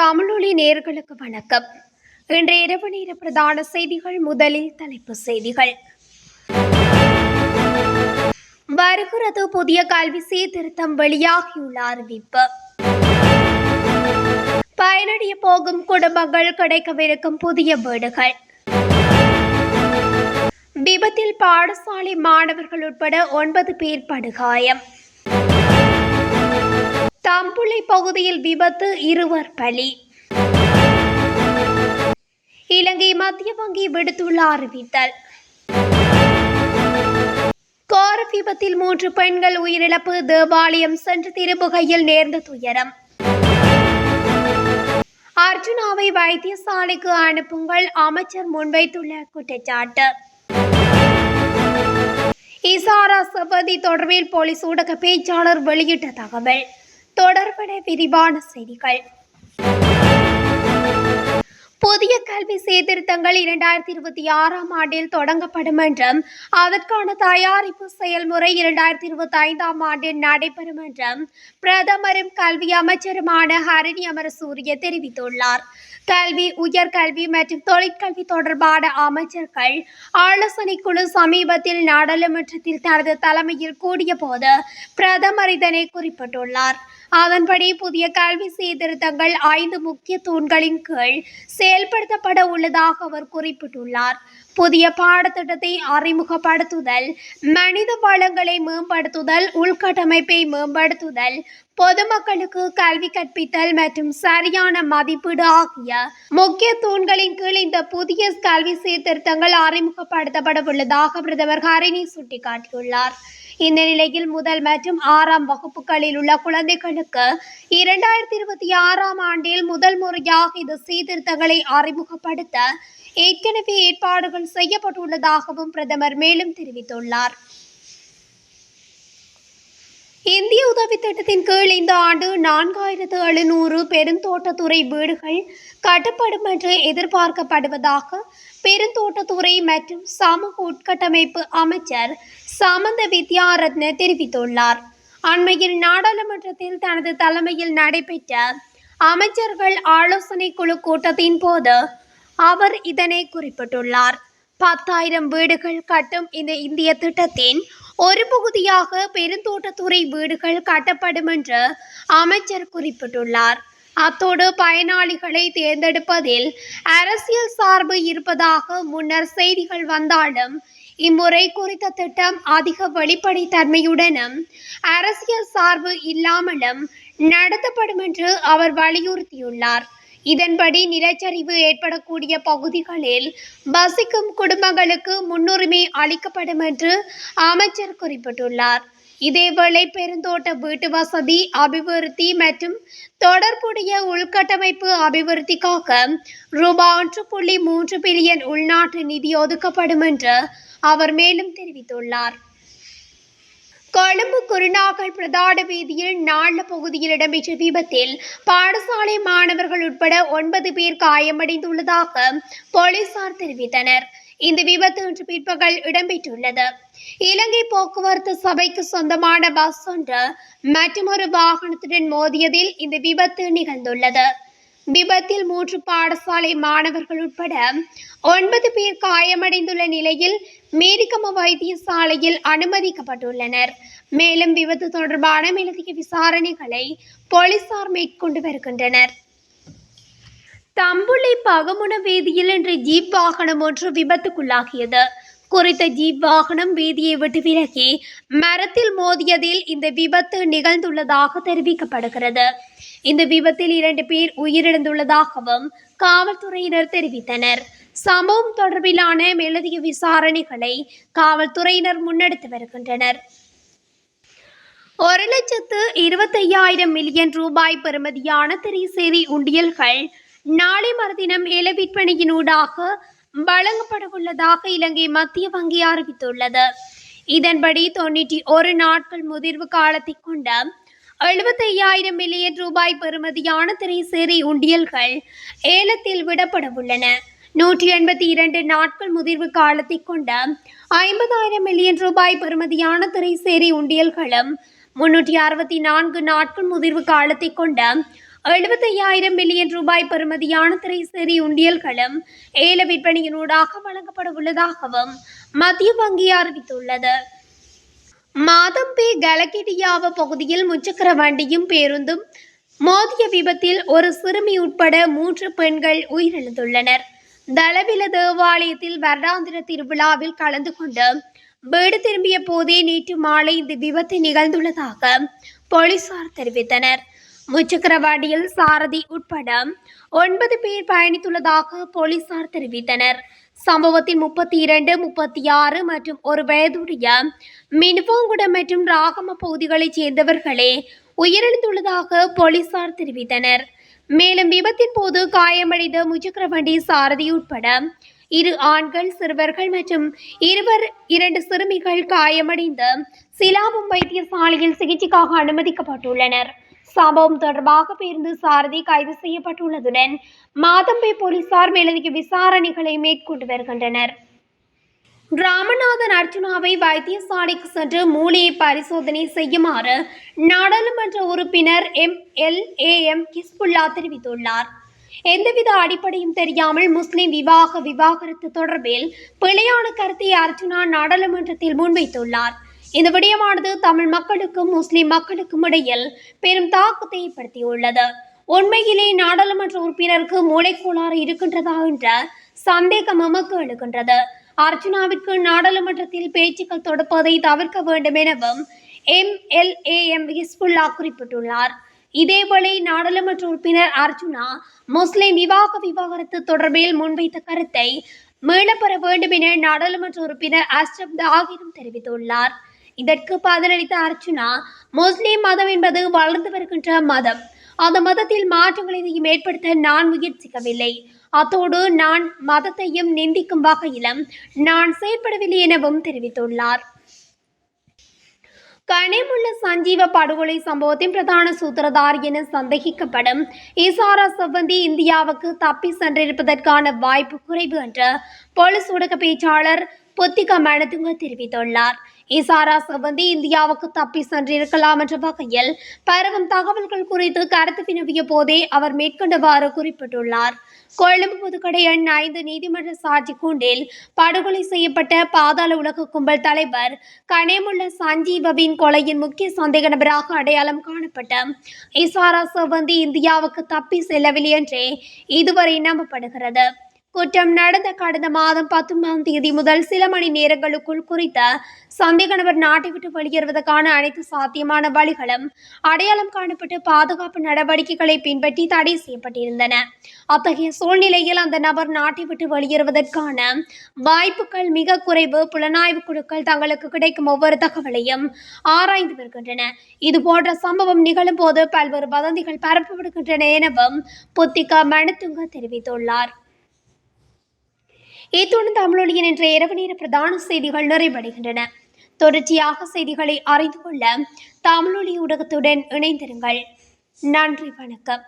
தமிழொலி நேர்களுக்கு வணக்கம். இன்று இரவு நேர பிரதான செய்திகள் முதலில் தலைப்பு செய்திகள். வருகிறது புதிய கல்வி சீர்திருத்தம் வெளியாகியுள்ள அறிவிப்பு. பயனடைய போகும் குடும்பங்கள் கிடைக்கவிருக்கும் புதிய வீடுகள். விபத்தில் பாடசாலை மாணவர்கள் உட்பட ஒன்பது பேர் படுகாயம். தம்புளை பகுதியில் விபத்து இருவர் பலி. இலங்கை மத்திய வங்கி விடுத்துள்ள அறிவித்தல். கோர விபத்தில் மூன்று பெண்கள் உயிரிழப்பு. தேவாலயம் சென்று திருப்புகையில் நேர்ந்த துயரம். அர்ஜுனாவை வைத்தியசாலைக்கு அனுப்புங்கள் அமைச்சர் முன்வைத்துள்ள குற்றச்சாட்டு. இசாரா சபதி தொடர்பில் போலீஸ் ஊடக பேச்சாளர் வெளியிட்ட தகவல். தொடர்பட விரிவான செய்திகள். புதிய கல்வி சீர்திருத்தங்கள் இரண்டாயிரத்தி இருபத்தி ஆறாம் ஆண்டில் தொடங்கப்படும் என்றும் அதற்கான தயாரிப்பு செயல்முறை இரண்டாயிரத்தி இருபத்தி ஐந்தாம் ஆண்டில் நடைபெறும் என்றும் பிரதமரும் கல்வி அமைச்சருமான ஹரிணி அமரசூரிய தெரிவித்துள்ளார். கல்வி உயர்கல்வி மற்றும் தொழிற்கல்வி தொடர்பான அமைச்சர்கள் ஆலோசனை குழு சமீபத்தில் நாடாளுமன்றத்தில் தனது தலைமையில் கூடிய போது பிரதமர் இதனை குறிப்பிட்டுள்ளார். அதன்படி புதிய கல்வி சீர்திருத்தங்கள் ஐந்து முக்கிய தூண்களின் கீழ் செயல்படுத்தப்பட உள்ளதாக அவர் குறிப்பிட்டுள்ளார். புதிய பாடத்திட்டத்தை அறிமுகப்படுத்துதல் மனித வளங்களை மேம்படுத்துதல் உள்கட்டமைப்பை மேம்படுத்துதல் பொதுமக்களுக்கு கல்வி கற்பித்தல் மற்றும் சரியான மதிப்பீடு ஆகிய முக்கிய தூண்களின் கீழ் இந்த புதிய கல்வி சீர்திருத்தங்கள் அறிமுகப்படுத்தப்பட உள்ளதாக பிரதமர் ஹரிணி சுட்டிக்காட்டியுள்ளார். இந்த நிலையில் முதல் மற்றும் ஆறாம் வகுப்புகளில் உள்ள குழந்தைகளுக்கு இரண்டாயிரத்தி இருபத்தி ஆறாம் ஆண்டில் முதல் முறையாக இந்த சீர்திருத்தங்களை அறிமுகப்படுத்த ஏற்கனவே ஏற்பாடுகள் செய்யப்பட்டுள்ளதாகவும் பிரதமர் மேலும் தெரிவித்துள்ளார். இந்திய உதவி திட்டத்தின் கீழ் இந்த ஆண்டு நான்காயிரத்து எழுநூறு பெருந்தோட்டத்துறை வீடுகள் கட்டப்படும் என்று எதிர்பார்க்கப்படுவதாக பெருந்தோட்டத்துறை மற்றும் சமூக உட்கட்டமைப்பு அமைச்சர் சமந்த வித்யாரத்ன தெரிவித்துள்ளார். அண்மையில் நாடாளுமன்றத்தில் தனது தலைமையில் நடைபெற்ற அமைச்சர்கள் ஆலோசனை குழு கூட்டத்தின் போது அவர் இதனை குறிப்பிட்டுள்ளார். பத்தாயிரம் வீடுகள் கட்டும் இந்த இந்திய திட்டத்தின் ஒரு பகுதியாக பெருந்தோட்டத்துறை வீடுகள் கட்டப்படும் என்று அமைச்சர் குறிப்பிட்டுள்ளார். அத்தோடு பயனாளிகளை தேர்ந்தெடுப்பதில் அரசியல் சார்பு இருப்பதாக முன்னர் செய்திகள் வந்தாலும் இம்முறை குறித்த திட்டம் அதிக வெளிப்படைத்தன்மையுடனும் அரசியல் சார்பு இல்லாமலும் நடத்தப்படும் என்று அவர் வலியுறுத்தியுள்ளார். இதன்படி நிலச்சரிவு ஏற்படக்கூடிய பகுதிகளில் வசிக்கும் குடும்பங்களுக்கு முன்னுரிமை அளிக்கப்படும் என்று அமைச்சர் குறிப்பிட்டுள்ளார். இதேவேளை பெருந்தோட்ட வீட்டு வசதி அபிவிருத்தி மற்றும் தொடர்புடைய உள்கட்டமைப்பு அபிவிருத்திக்காக ரூபாய் ஒன்று புள்ளி மூன்று பில்லியன் உள்நாட்டு நிதி ஒதுக்கப்படும் என்று அவர் மேலும் தெரிவித்துள்ளார். கொழும்பு குருநாகல் பிரதான வீதியில் நாள பகுதியில் இடம்பெற்ற விபத்தில் பாடசாலை மாணவர்கள் உட்பட ஒன்பது பேர் காயமடைந்துள்ளதாக போலீசார் தெரிவித்தனர். இந்த விபத்து இன்று பிற்பகல் இடம்பெற்றுள்ளது. இலங்கை போக்குவரத்து சபைக்கு சொந்தமான பஸ் ஒன்று மற்றொரு வாகனத்துடன் மோதியதில் இந்த விபத்து நிகழ்ந்துள்ளது. விபத்தில் மூன்று பாடசாலை மாணவர்கள் உட்பட ஒன்பது பேர் காயமடைந்துள்ள நிலையில் மேரிகம வைத்தியசாலையில் அனுமதிக்கப்பட்டுள்ளனர். மேலும் விபத்து தொடர்பான மேலதிக விசாரணைகளை போலீசார் மேற்கொண்டு வருகின்றனர். தம்புள்ளை பகமுன வேதியில் இன்று ஜீப் வாகனம் ஒன்று விபத்துக்குள்ளாகியது. குறித்த ஜீப் வாகனம் வீதியை விட்டு விலகி மரத்தில் மோதியதில் இந்த விபத்து நிகழ்ந்துள்ளதாக தெரிவிக்கப்படுகிறது. இந்த விபத்தில் இரண்டு பேர் உயிரிழந்துள்ளதாகவும் காவல்துறையினர் தெரிவித்தனர். சம்பவம் தொடர்பிலான மேலதிக விசாரணைகளை காவல்துறையினர் முன்னெடுத்து வருகின்றனர். ஒரு லட்சத்து இருபத்தையாயிரம் மில்லியன் ரூபாய் பெறுமதியான திரைசேரி உண்டியல்கள் நாளை மறுதினம் ஏல விற்பனையினூடாக வழங்கப்படவுள்ளதாக இலங்கை மத்திய வங்கி அறிவித்துள்ளது. இதன்படி தொண்ணூற்றி ஒரு நாட்கள் முதிர்வு காலத்தை கொண்ட எழுபத்தையாயிரம் மில்லியன் ரூபாய் பெறுமதியான திரைசேரி உண்டியல்கள் ஏலத்தில் விடப்படவுள்ளன. நூற்றி எண்பத்தி இரண்டு நாட்கள் முதிர்வு காலத்தை கொண்ட ஐம்பதாயிரம் மில்லியன் ரூபாய் பெறுமதியான திரைசேரி உண்டியல்களும் முன்னூற்றி அறுபத்தி நான்கு நாட்கள் முதிர்வு காலத்தை கொண்ட எழுபத்தையாயிரம் மில்லியன் ரூபாய் பெறுமதியான திரைசேரி உண்டியல்களும் ஏல விற்பனையினூடாக வழங்கப்பட உள்ளதாகவும் மத்திய வங்கி அறிவித்துள்ளது. மாதம்பே கலகிடியாவ பகுதியில் முச்சக்கர வண்டியும் பேருந்தும் மோதிய விபத்தில் ஒரு சிறுமி உட்பட மூன்று பெண்கள் உயிரிழந்துள்ளனர். தளவில தேவாலயத்தில் வருடாந்திர திருவிழாவில் கலந்து கொண்டு வீடு திரும்பிய போதே நேற்று மாலை இந்த விபத்து நிகழ்ந்துள்ளதாக போலீசார் தெரிவித்தனர். முச்சக்கரவாடியில் சாரதி உட்பட ஒன்பது பேர் பயணித்துள்ளதாக போலீசார் தெரிவித்தனர். சம்பவத்தில் முப்பத்தி இரண்டு முப்பத்தி ஆறு மற்றும் ஒரு வயதுடைய மினுவாங்குடம் மற்றும் ராகம பகுதிகளைச் சேர்ந்தவர்களே உயிரிழந்துள்ளதாக போலீசார் தெரிவித்தனர். மேலும் விபத்தின் போது காயமடைந்த முச்சக்கர வண்டி சாரதி உட்பட இரு ஆண்கள் சிறுவர்கள் மற்றும் இருவர் இரண்டு சிறுமிகள் காயமடைந்து சிலாபம் வைத்தியசாலையில் சிகிச்சைக்காக அனுமதிக்கப்பட்டுள்ளனர். சம்பவம் தொடர்பாக பேருந்து சாரதி கைது செய்யப்பட்டுள்ளதுடன் மாதம்பை போலீசார் மேலதிக விசாரணைகளை மேற்கொண்டு வருகின்றனர். ராமநாதன் அர்ஜுனாவை வைத்தியசாலைக்கு சென்று மூளையை பரிசோதனை செய்யுமாறு நாடாளுமன்ற உறுப்பினர் M. L. A. M. Hizbullah தெரிவித்துள்ளார். எந்தவித அடிப்படையும் தெரியாமல் முஸ்லிம் விவாக விவாகரத்து தொடர்பில் பிழையான கருத்தை அர்ஜுனா நாடாளுமன்றத்தில் முன்வைத்துள்ளார். இந்த விடயமானது தமிழ் மக்களுக்கும் முஸ்லிம் மக்களுக்கும் இடையில் பெரும் தாக்கத்தை ஏற்படுத்தியுள்ளது. உண்மையிலே நாடாளுமன்ற உறுப்பினருக்கு மூளைக்கோளாறு இருக்கின்றதா என்ற சந்தேகம் நமக்கு எழுகின்றது. அர்ஜுனாவிற்கு நாடாளுமன்றத்தில் பேச்சுக்கள் தொடுப்பதை தவிர்க்க வேண்டும் எனவும் M L A M Hizbullah குறிப்பிட்டுள்ளார். இதேவேளை நாடாளுமன்ற உறுப்பினர் அர்ஜுனா முஸ்லிம் விவாக விவாகரத்து தொடர்பில் முன்வைத்த கருத்தை மீளப்பெற வேண்டும் என நாடாளுமன்ற உறுப்பினர் அஷ்ரப் தாகிரும் தெரிவித்துள்ளார். இதற்கு பதிலளித்த அர்ச்சுனா முஸ்லிம் மதம் என்பது வளர்ந்து வருகின்ற மதம். அந்த மதத்தில் மாற்றங்களை எதையும் ஏற்படுத்த நான் முயற்சிக்கவில்லை. அத்தோடு நான் மதத்தையும் நிந்திக்கும் வகையிலும் நான் செயற்படவில்லை எனவும் தெரிவித்துள்ளார். கனிமுள்ள சஞ்சீவ படுகொலை சம்பவத்தின் பிரதான சூத்திரதார் என சந்தேகிக்கப்படும் இசாரா செவ்வந்தி இந்தியாவுக்கு தப்பி சென்றிருப்பதற்கான வாய்ப்பு குறைவு என்று போலீஸ் ஊடக பேச்சாளர் புத்திகா மனதுங்க தெரிவித்துள்ளார். இசாரா செவ்வந்தி இந்தியாவுக்கு தப்பி சென்றிருக்கலாம் என்ற வகையில் பரவும் தகவல்கள் குறித்து கருத்து வினவிய போதே அவர் மேற்கொண்டவாறு குறிப்பிட்டுள்ளார். கொழும்பு புதுக்கடை எண் ஐந்து நீதிமன்ற சாட்சி கூண்டில் படுகொலை செய்யப்பட்ட பாதாள உலக கும்பல் தலைவர் கனேமுள்ள சஞ்சீவவின் கொலையின் முக்கிய சந்தேக நபராக அடையாளம் காணப்பட்ட இசாரா செவ்வந்தி இந்தியாவுக்கு தப்பி செல்லவில்லை என்றே இதுவரை நம்பப்படுகிறது. குற்றம் நடந்த கடந்த மாதம் பத்தொன்பதாம் தேதி முதல் சில மணி நேரங்களுக்குள் குறித்த சந்தேக நபர் நாட்டை விட்டு வெளியேறுவதற்கான அனைத்து சாத்தியமான வழிகளும் அடையாளம் காணப்பட்டு பாதுகாப்பு நடவடிக்கைகளை பின்பற்றி தடை செய்யப்பட்டிருந்தன. அத்தகைய சூழ்நிலையில் அந்த நபர் நாட்டை விட்டு வெளியேறுவதற்கான வாய்ப்புகள் மிக குறைவு. புலனாய்வு குழுக்கள் தங்களுக்கு கிடைக்கும் ஒவ்வொரு தகவலையும் ஆராய்ந்து வருகின்றன. இது போன்ற சம்பவம் நிகழும் போது பல்வேறு வதந்திகள் பரப்பப்படுகின்றன எனவும் புத்திகா மனத்துங்க தெரிவித்துள்ளார். இத்துடன் தமிழொலியின் என்ற இரவு நேர பிரதான செய்திகள் நிறைவடைகின்றன. தொடர்ச்சியாக செய்திகளை அறிந்து கொள்ள தமிழொலி ஊடகத்துடன் இணைந்திருங்கள். நன்றி வணக்கம்.